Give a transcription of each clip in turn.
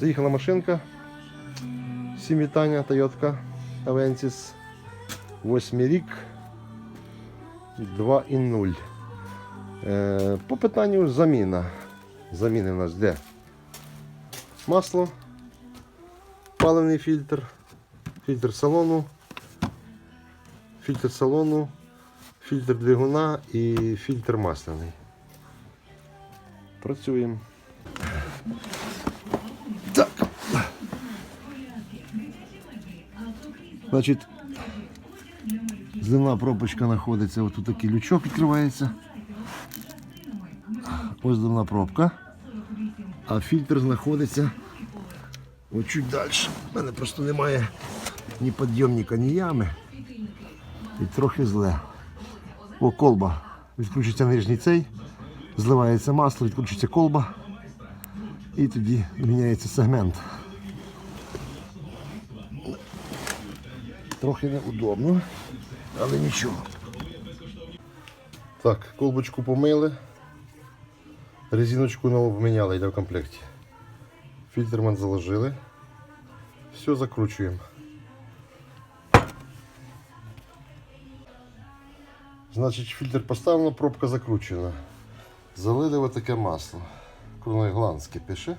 Заїхала машинка. Всім вітання, Toyota Avensis. 8 рік. 2,0. Е, по питанню заміна. Заміни у нас де? Масло, паливний фільтр, фільтр салону, фільтр салону, фільтр двигуна і фільтр масляний. Працюємо. Значить, зливна пробочка знаходиться, ось тут такий лючок відкривається. Ось зливна пробка. А фільтр знаходиться ось чуть далі. У мене просто немає ні підйомника, ні ями. І трохи зле. О, колба. Відкручується нижній цей, зливається масло, відкручується колба. І тоді міняється сегмент. Трохи неудобно, але нічого. Так, колбочку помили. Резиночку нову поміняли, йде в комплекті. Фільтр ми заложили. Все закручуємо. Значить, фільтр поставлено, пробка закручена. Залили таке масло. Круногландське пише.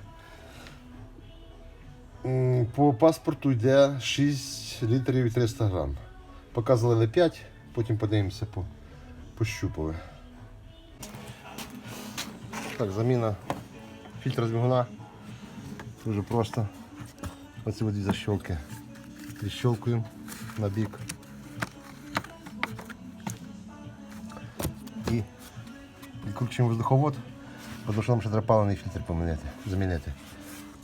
По паспорту йде 6 літрів і 300 грам. Поки залили 5, потім подивимося по, пощупали. Так, заміна фільтра двигуна. Дуже просто. Оці дві защелки. Прищелкуємо на бік. І відкручуємо воздуховод, тому що нам ще треба паливний фільтр помінити, замінити.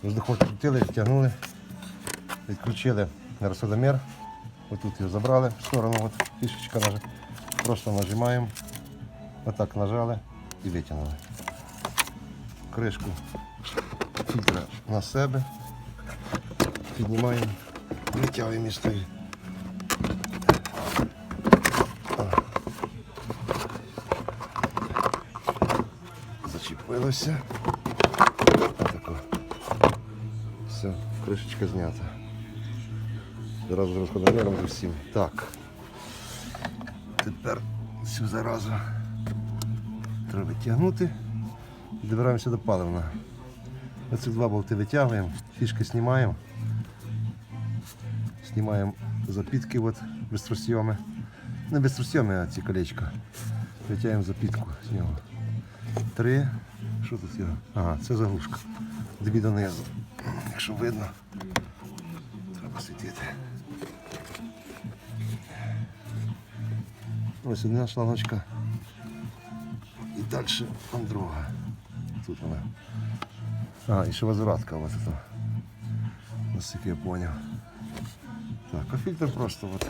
Воздуховод крутили, відтягнули, відключили на розсудомір. Отут його забрали в сторону, от фішечка нажа. Просто нажимаємо, отак нажали і витягнули. Кришку фільтра на себе. Піднімаємо, витягуємо із тої. Зачепилося. Кришечка знята. Зразу з розходоміром з усім. Так. Тепер цю заразу треба витягнути. І добираємося до паливна. Оці два болти витягуємо, фішки знімаємо. Знімаємо запітки от, безтросйоми. Не безтросйоми, а ці колечка. Витягуємо запітку з нього. Три. Що тут його? Ага, це заглушка. Дві донизу. Якщо видно, треба світити. Ось одна шлангочка. І далі там друга. Тут вона. А, і ще возвратка ось тут. Наскільки я зрозумів. Так, а фільтр просто от.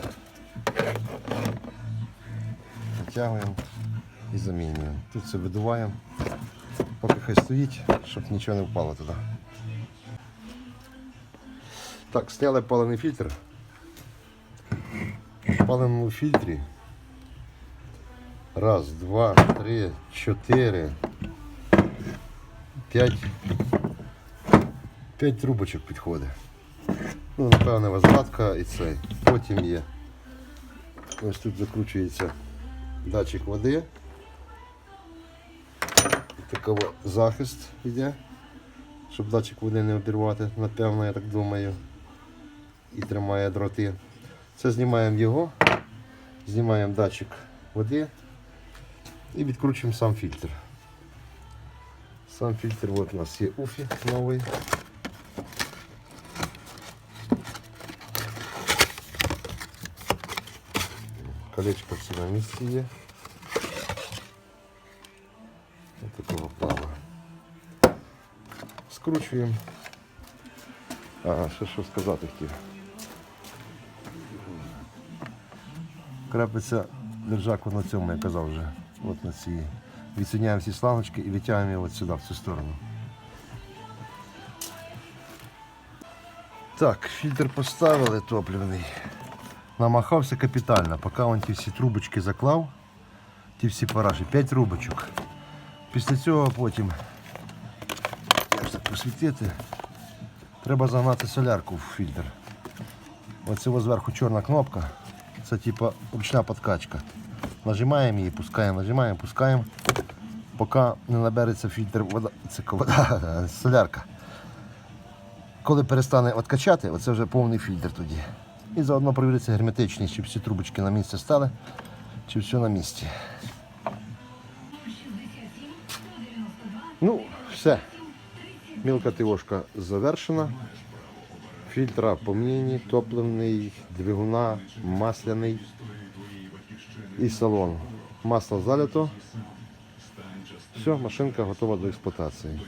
Витягуємо і замінюємо. Тут все видуваємо, поки хай стоїть, щоб нічого не впало туди. Так, зняли паливний фільтр. В паливному фільтрі. Раз, два, три, чотири, п'ять. П'ять трубочок підходить. Ну, напевне, возвратка і цей. Потім є. Ось тут закручується датчик води. Такого захист йде, щоб датчик води не обірвати, напевно, я так думаю. І тримає дроти. Це знімаємо його, знімаємо датчик води і відкручуємо сам фільтр. Сам фільтр от у нас є уфі новий. Колечко всі на місці є. Ось такого плана. Скручуємо. Ага, ще що сказати хотів. Крепиться держак на цьому, я казав вже. От на цій. Відсоняємо всі слангочки і витягуємо його от сюди, в цю сторону. Так, фільтр поставили топливний. Намахався капітально, поки він ті всі трубочки заклав, ті всі параші, 5 трубочок. Після цього потім, як посвітити, треба загнати солярку в фільтр. Оце зверху чорна кнопка. Це типа ручна подкачка. Нажимаємо її, пускаємо, нажимаємо, пускаємо. Поки не набереться фільтр вода, вода, солярка. Коли перестане откачати, оце вже повний фільтр тоді. І заодно перевіриться герметичність, чи всі трубочки на місце стали, чи все на місці. Ну, все. Мілка тивошка завершена. Фільтра поміні, топливний, двигуна, масляний і салон. Масло залито. Все, машинка готова до експлуатації.